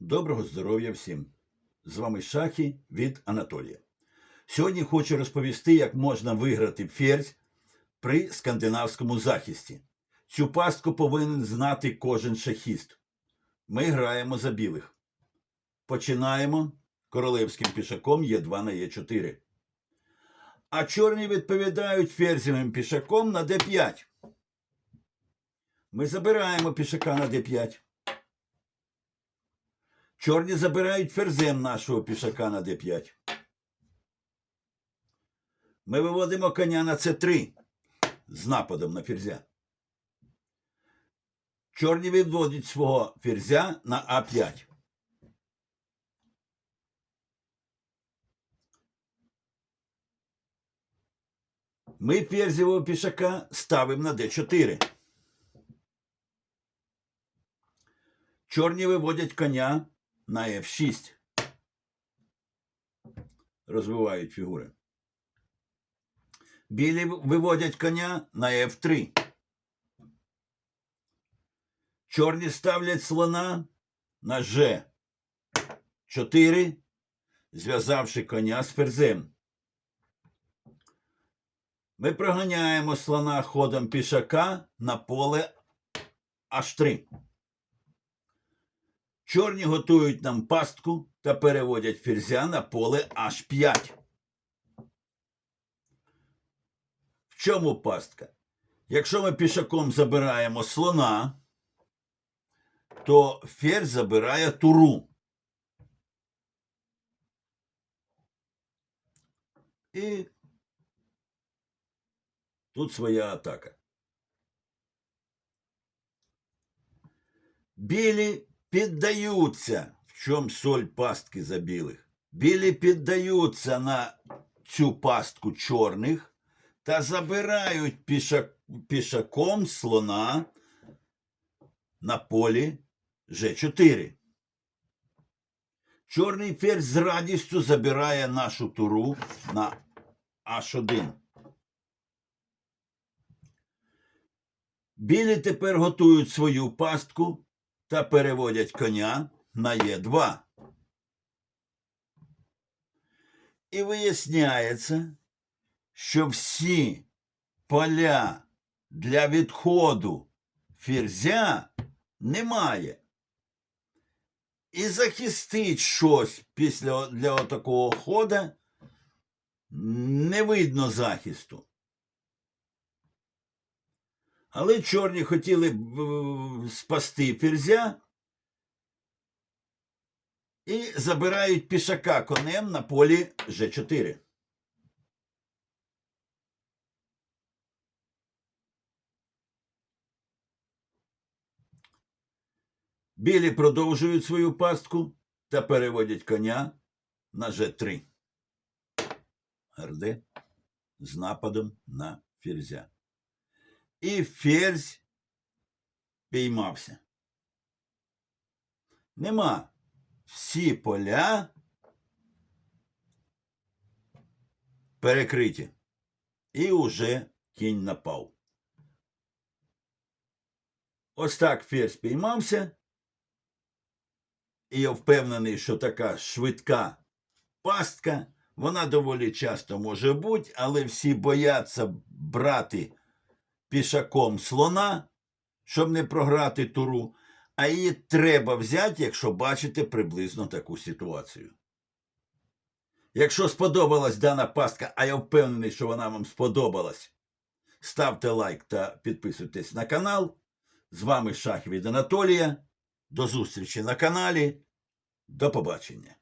Доброго здоров'я всім! З вами Шахи від Анатолія. Сьогодні хочу розповісти, як можна виграти ферзь при скандинавському захисті. Цю пастку повинен знати кожен шахіст. Ми граємо за білих. Починаємо королевським пішаком Е2 на Е4. А чорні відповідають ферзевим пішаком на Д5. Ми забираємо пішака на Д5. Чорні забирають ферзем нашого пішака на d5. Ми виводимо коня на c3 з нападом на ферзя. Чорні відводять свого ферзя на а5. Ми ферзевого пішака ставимо на d4. Чорні виводять коня на F6. Розвивають фігури. Білі виводять коня на F3. Чорні ставлять слона на G4, зв'язавши коня з ферзем. Ми проганяємо слона ходом пішака на поле H3. Чорні готують нам пастку та переводять ферзя на поле H5. В чому пастка? Якщо ми пішаком забираємо слона, то ферзь забирає туру. І тут своя атака. Білі піддаються, в чому соль пастки за білих. Білі піддаються на цю пастку чорних та забирають пішак, пішаком слона на полі Ж4. Чорний ферзь з радістю забирає нашу туру на H1. Білі тепер готують свою пастку та переводять коня на Е2. І виясняється, що всі поля для відходу ферзя немає. І захистить щось після для такого хода не видно захисту. Але чорні хотіли спасти ферзя і забирають пішака конем на полі Ж4. Білі продовжують свою пастку та переводять коня на Ж3. Гарде з нападом на ферзя. І ферзь піймався. Нема. Всі поля перекриті. І уже кінь напав. Ось так ферзь піймався. І я впевнений, що така швидка пастка, вона доволі часто може бути, але всі бояться брати пішаком слона, щоб не програти туру, а її треба взяти, якщо бачите приблизно таку ситуацію. Якщо сподобалась дана пастка, а я впевнений, що вона вам сподобалась, ставте лайк та підписуйтесь на канал. З вами Шах від Анатолія. До зустрічі на каналі. До побачення.